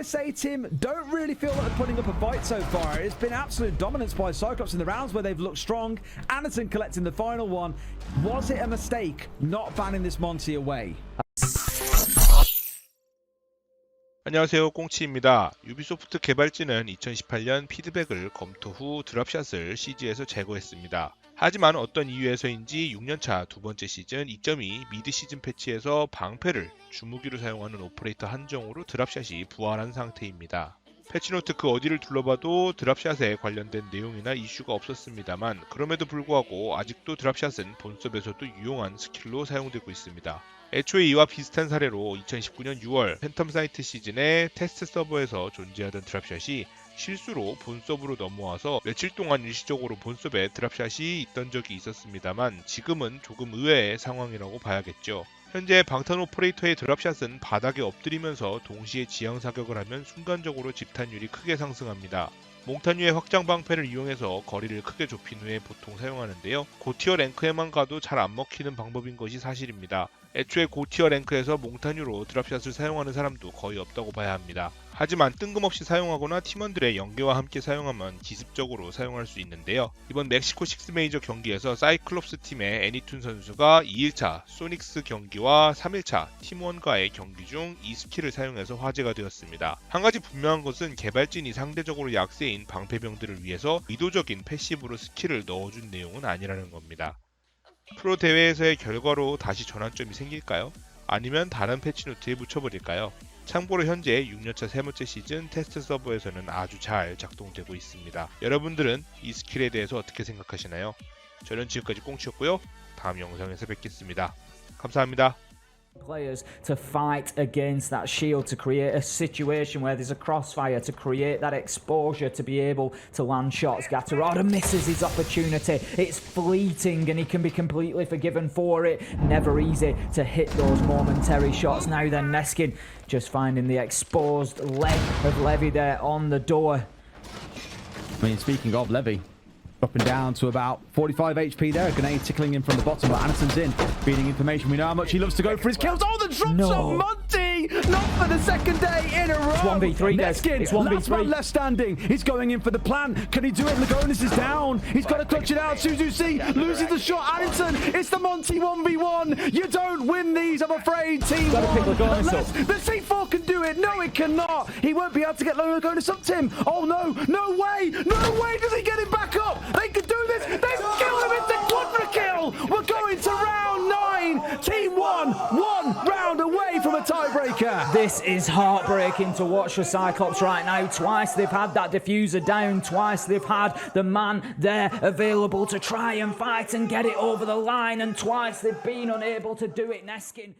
I say, Tim, don't really feel like they're putting up a fight so far. It's been absolute dominance by Cyclops in the rounds where they've looked strong. Anderson collecting the final one. Was it a mistake not banning this Monty away? 안녕하세요 꽁치입니다. 유비소프트 개발진은 2018년 피드백을 검토 후 드랍샷을 CG에서 제거했습니다. 하지만 어떤 이유에서인지 6년차 두 번째 시즌 2.2 미드 시즌 패치에서 방패를 주무기로 사용하는 오퍼레이터 한정으로 드랍샷이 부활한 상태입니다. 패치노트 그 어디를 둘러봐도 드랍샷에 관련된 내용이나 이슈가 없었습니다만 그럼에도 불구하고 아직도 드랍샷은 본섭에서도 유용한 스킬로 사용되고 있습니다. 애초에 이와 비슷한 사례로 2019년 6월 팬텀 사이트 시즌의 테스트 서버에서 존재하던 드랍샷이 실수로 본섭으로 넘어와서 며칠 동안 일시적으로 본섭에 드랍샷이 있던 적이 있었습니다만 지금은 조금 의외의 상황이라고 봐야겠죠. 현재 방탄 오퍼레이터의 드랍샷은 바닥에 엎드리면서 동시에 지향 사격을 하면 순간적으로 집탄율이 크게 상승합니다. 몽타뉴의 확장 방패를 이용해서 거리를 크게 좁힌 후에 보통 사용하는데요. 고티어 랭크에만 가도 잘 안 먹히는 방법인 것이 사실입니다. 애초에 고티어 랭크에서 몽타뉴로 드랍샷을 사용하는 사람도 거의 없다고 봐야 합니다. 하지만 뜬금없이 사용하거나 팀원들의 연계와 함께 사용하면 기습적으로 사용할 수 있는데요. 이번 멕시코 6 메이저 경기에서 사이클롭스 팀의 애니툰 선수가 2일차 소닉스 경기와 3일차 팀원과의 경기 중 이 스킬을 사용해서 화제가 되었습니다. 한 가지 분명한 것은 개발진이 상대적으로 약세인 방패병들을 위해서 의도적인 패시브로 스킬을 넣어준 내용은 아니라는 겁니다. 프로 대회에서의 결과로 다시 전환점이 생길까요? 아니면 다른 패치노트에 붙여버릴까요? 참고로 현재 6년차 세 번째 시즌 테스트 서버에서는 아주 잘 작동되고 있습니다. 여러분들은 이 스킬에 대해서 어떻게 생각하시나요? 저는 지금까지 꽁치였고요. 다음 영상에서 뵙겠습니다. 감사합니다. Players to fight against that shield to create a situation where there's a crossfire to create that exposure to be able to land shots. Gatterada misses his opportunity. It's fleeting and he can be completely forgiven for it. Never easy to hit those momentary shots. Now then, Neskin just finding the exposed leg of Levy there on the door. I mean, speaking of Levy, dropping down to about 45 HP there. A grenade tickling in from the bottom, but Anderson's in, feeding information. We know how much he loves to go for his kills. Oh, the drops No. on Monty! Not for the second day in a row. It's 1v3, Des. Neskin, It's 1v3. last man left standing. He's going in for the plan. Can he do it? Lagonis is down. He's got to clutch it out. Suzuki loses the shot. Addington, it's the Monty 1v1. You don't win these, I'm afraid, team. Gotta pick one. Lagonis up. the C4 can do it. No, it cannot. He won't be able to get Lagonis up, Tim. Oh, no. No way. No way does he get him back up. They could This is heartbreaking to watch for Cyclops right now. Twice they've had that diffuser down, twice they've had the man there available to try and fight and get it over the line, and twice they've been unable to do it. Neskin.